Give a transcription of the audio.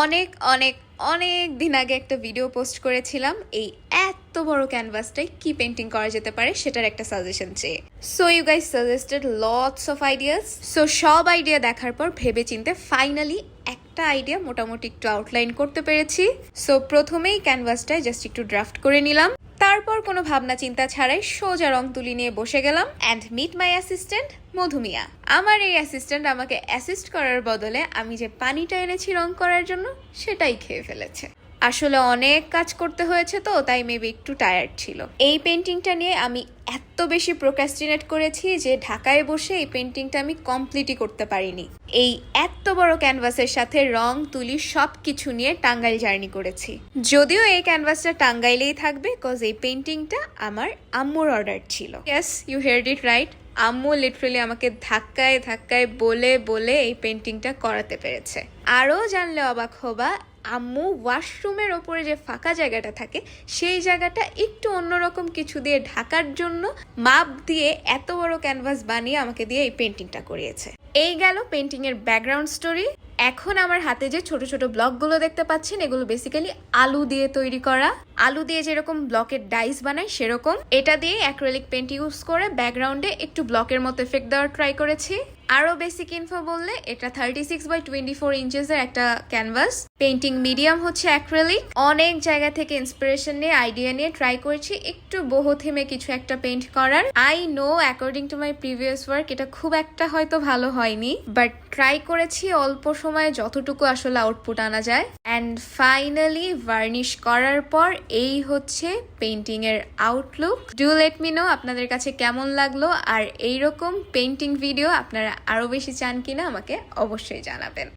অনেক অনেক অনেক দিন আগে একটা ভিডিও পোস্ট করেছিলাম। এই এত বড় ক্যানভাসটায় কি পেন্টিং করা যেতে পারে সেটার একটা সাজেশন চেয়ে। So you guys suggested lots of ideas so সব আইডিয়া দেখার পর ভেবে চিনতে ফাইনালি একটা আইডিয়া মোটামুটি একটু আউটলাইন করতে পেরেছি। সো প্রথমেই ক্যানভাসটায় জাস্ট একটু ড্রাফট করে নিলাম। তারপর কোনো ভাবনা চিন্তা ছাড়াই সোজা রং তুলি নিয়ে বসে গেলাম and meet my assistant Madhumiya. আমার এই অ্যাসিস্ট্যান্ট আমাকে অ্যাসিস্ট করার বদলে আমি যে পানিটা এনেছি রং করার জন্য, সেটাই খেয়ে ফেলেছে। আসলে অনেক কাজ করতে হয়েছে তো, তাই মেবি একটু টায়ার্ড ছিল। এই পেন্টিংটা নিয়ে আমি এত বেশি প্রোক্রাস্টিনেট করেছি যে ঢাকায় বসে এই পেন্টিংটা আমি কমপ্লিটই করতে পারিনি। এই এত বড় ক্যানভাসের সাথে রং, তুলি সব কিছু নিয়ে টাঙ্গাইল জার্নি করেছি। যদিও এই ক্যানভাসটা টাঙ্গাইলেই থাকবে কজ এই পেন্টিংটা আমার আম্মুর অর্ডার ছিল। Yes you heard it right আম্মু লিটারেলি আমাকে ধাক্কায় ধাক্কায় বলে বলে এই পেন্টিংটা করাতে পেরেছে। আরও জানলে অবাক হবা আম্মু ওয়াশরুমের ওপরে যে ফাঁকা জায়গাটা থাকে, সেই জায়গাটা একটু অন্যরকম কিছু দিয়ে ঢাকার জন্য মাপ দিয়ে এত বড় ক্যানভাস বানিয়ে আমাকে দিয়ে এই পেন্টিংটা করিয়েছে। এই গেল পেন্টিং এর ব্যাকগ্রাউন্ড স্টোরি এখন আমার হাতে যে ছোট ছোট ব্লকগুলো দেখতে পাচ্ছেন, এগুলো বেসিক্যালি আলু দিয়ে তৈরি করা। আলু দিয়ে যেরকম ব্লকের ডাইস বানায়, সেরকম। এটা দিয়ে অ্যাক্রেলিক পেন্ট ইউজ করে ব্যাকগ্রাউন্ডে একটু ব্লকের মতো এফেক্ট দেওয়ার ট্রাই করেছি। আরও বেসিক ইনফো বললে, এটা thirty six by twenty four ইঞ্চেসের একটা ক্যানভাস পেন্টিং মিডিয়াম হচ্ছে অ্যাক্রেলিক অনেক জায়গা থেকে ইন্সপিরেশন নিয়ে আইডিয়া নিয়ে ট্রাই করেছি। একটু বহু থেমে কিছু একটা পেন্ট করার। I know according to my previous work এটা খুব একটা হয়তো ভালো হয়নি। বাট ট্রাই করেছি, অল্প সময়ে যতটুকু আসলে আউটপুট আনা যায়। অ্যান্ড ফাইনালি ভার্নিশ করার পর, এই হচ্ছে পেন্টিং এর outlook do let me know আপনাদের কাছে কেমন লাগল। আর এইরকম পেন্টিং ভিডিও আপনারা আরও বেশি চান কিনা আমাকে অবশ্যই জানাবেন।